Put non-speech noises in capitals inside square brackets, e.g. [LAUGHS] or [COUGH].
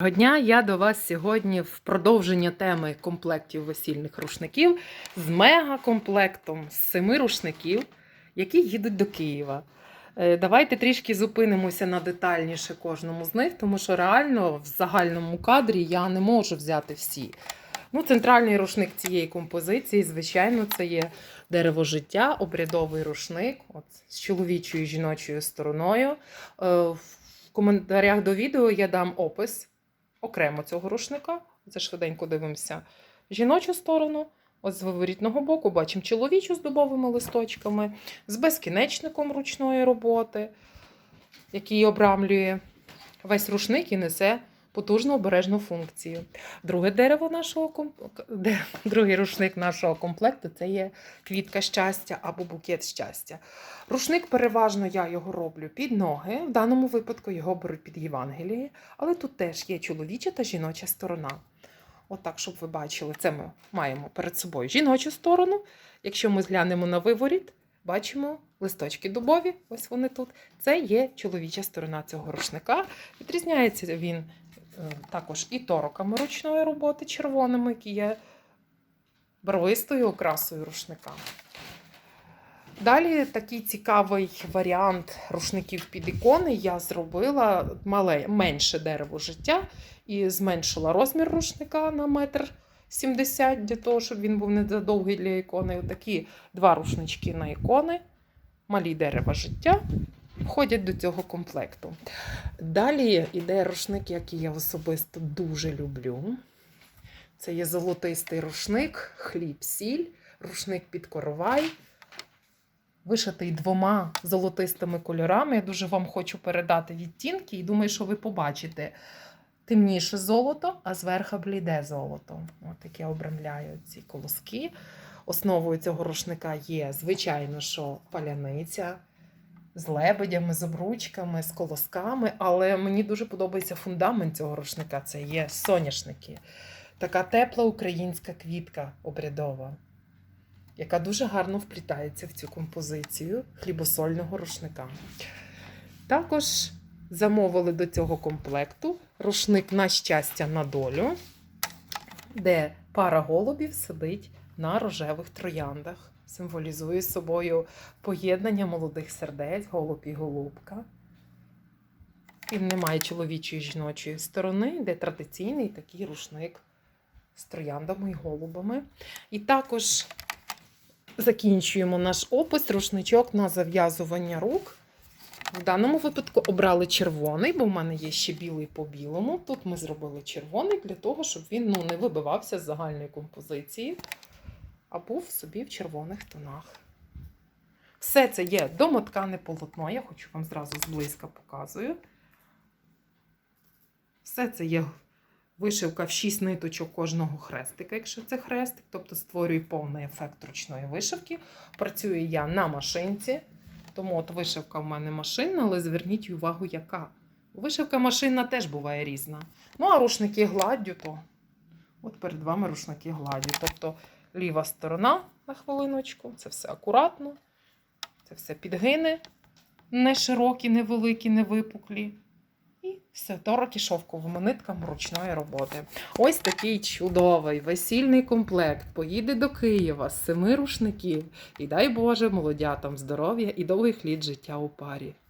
Доброго дня, я до вас сьогодні в продовження теми комплектів весільних рушників з мегакомплектом з семи рушників, які їдуть до Києва. Е, Давайте трішки зупинимося на детальніше кожному з них, тому що реально в загальному кадрі я не можу взяти всі. Ну, центральний рушник цієї композиції, звичайно, це є дерево життя, обрядовий рушник от, з чоловічою і жіночою стороною. Е, В коментарях до відео я дам опис окремо цього рушника. Це швиденько дивимося жіночу сторону. От з виворітного боку бачимо чоловічу з дубовими листочками, з безкінечником ручної роботи, який обрамлює весь рушник і несе потужну обережну функцію. Друге дерево нашого [LAUGHS] другий рушник нашого комплекту це є квітка щастя або букет щастя. Рушник переважно я його роблю під ноги. В даному випадку його беруть під Євангеліє, але тут теж є чоловіча та жіноча сторона. Отак, щоб ви бачили, це ми маємо перед собою жіночу сторону. Якщо ми зглянемо на виворіт, бачимо листочки дубові, ось вони тут. Це є чоловіча сторона цього рушника. Відрізняється він також і тороками ручної роботи червоними, які є барвистою окрасою рушника. Далі такий цікавий варіант рушників під ікони я зробила мале, менше дерево життя і зменшила розмір рушника на метр 70 для того, щоб він був не задовгий для ікони. Такі два рушнички на ікони, малі дерева життя входять до цього комплекту. Далі йде рушник, який я особисто дуже люблю. Це є золотистий рушник, хліб-сіль, рушник під коровай вишитий двома золотистими кольорами. Я дуже вам хочу передати відтінки і думаю, що ви побачите темніше золото, а зверху бліде золото. От яке обрамляю ці колоски. Основою цього рушника є, звичайно, що паляниця з лебедями, з обручками, з колосками. Але мені дуже подобається фундамент цього рушника. Це є соняшники. Така тепла українська квітка обрядова яка дуже гарно вплітається в цю композицію хлібосольного рушника. Також замовили до цього комплекту рушник на щастя на долю, де пара голубів сидить на рожевих трояндах. Символізує собою поєднання молодих сердець, голуб і голубка. Він не має чоловічої і жіночої сторони, де традиційний такий рушник з трояндами і голубами. І також закінчуємо наш опис рушничок на зав'язування рук. В даному випадку обрали червоний, бо в мене є ще білий по білому. Тут ми зробили червоний для того, щоб він ну, не вибивався з загальної композиції, а був собі в червоних тонах. Все це є домоткане полотно, я хочу вам зразу зблизька показую. Все це є Вишивка в 6 ниточок кожного хрестика, якщо це хрестик, тобто створює повний ефект ручної вишивки. Працюю я на машинці, тому от вишивка в мене машинна, але зверніть увагу, яка. Вишивка машинна теж буває різна. Ну, а рушники гладдю, то от перед вами рушники гладдю. Тобто ліва сторона на хвилиночку, це все акуратно, це все підгини, не широкі, не великі, не випуклі. І все тороки шовковими нитками ручної роботи. Ось такий чудовий весільний комплект. Поїде до Києва з семи рушників. І дай Боже молодятам здоров'я і довгих літ життя у парі.